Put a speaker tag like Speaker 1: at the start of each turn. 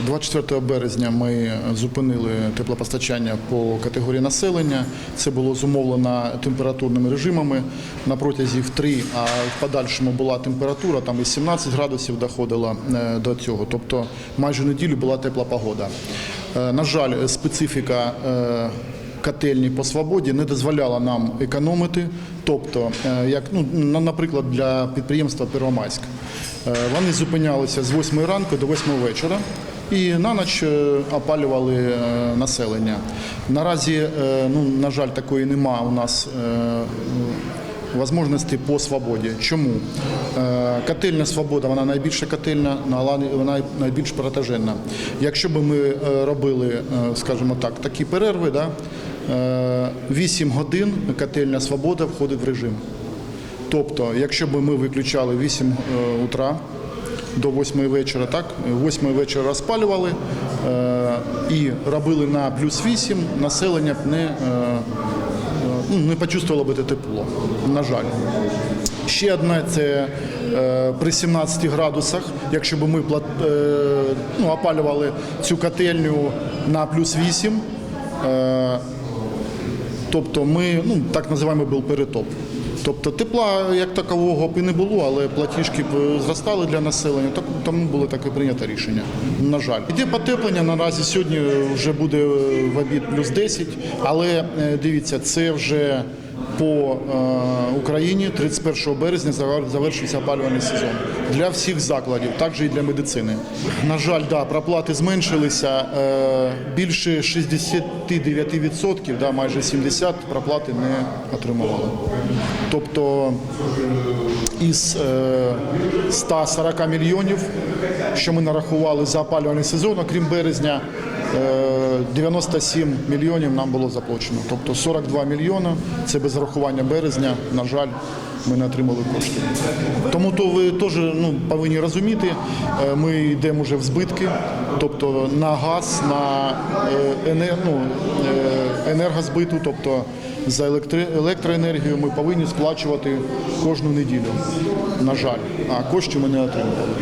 Speaker 1: 24 березня ми зупинили теплопостачання по категорії населення. Це було зумовлено температурними режимами на протязі в 3, а в подальшому була температура, там і 17 градусів доходила е, до цього. Тобто майже неділю була тепла погода. Е, На жаль, специфіка е, котельні по свободі не дозволяла нам економити. Тобто, е, як ну наприклад, для підприємства Первомайськ, Е, вони зупинялися з 8 ранку до 8 вечора. І на ніч е, опалювали населення. Наразі, ну, на жаль, такої нема у нас можливості по свободі. Чому? Котельня свобода, вона найбільша котельня, але вона найбільш протяженна. Якщо б ми робили, скажімо так, такі перерви, да, 8 годин котельня свобода входить в режим. Тобто, якщо б ми виключали 8 е, утра до 8 вечора, так, 8 вечора розпалювали е, і робили на плюс 8, населення б не, е, е, ну, не почувствувало б це тепло, на жаль. Ще одне це е, при 17 градусах, якщо б ми плат- е, ну, опалювали цю котельню на плюс 8, е, Тобто ми, ну так називаємо був перетоп. Тобто тепла як такового б і не було, але платіжки б зростали для населення, так тому було таке прийнято рішення. На жаль, іде потеплення. Наразі сьогодні вже буде в обід плюс 10, але е, дивіться, це вже по е, Україні 31 березня завершився опалювальний сезон для всіх закладів, також і для медицини. На жаль, да, проплати зменшилися е, більше 69%, да, майже 70% проплати не отримували. Тобто із е, 140 мільйонів, що ми нарахували за опалювальний сезон, окрім березня, е, 97 мільйонів нам було заплачено. Тобто 42 мільйони це без рахування березня. На жаль, ми не отримали кошти. Тому то ви теж ну, повинні розуміти, е, ми йдемо вже в збитки, тобто на газ, на е, ну, е, енергозбиту, тобто за електроенергію ми повинні сплачувати кожну неділю. На жаль, а коштів ми не отримували.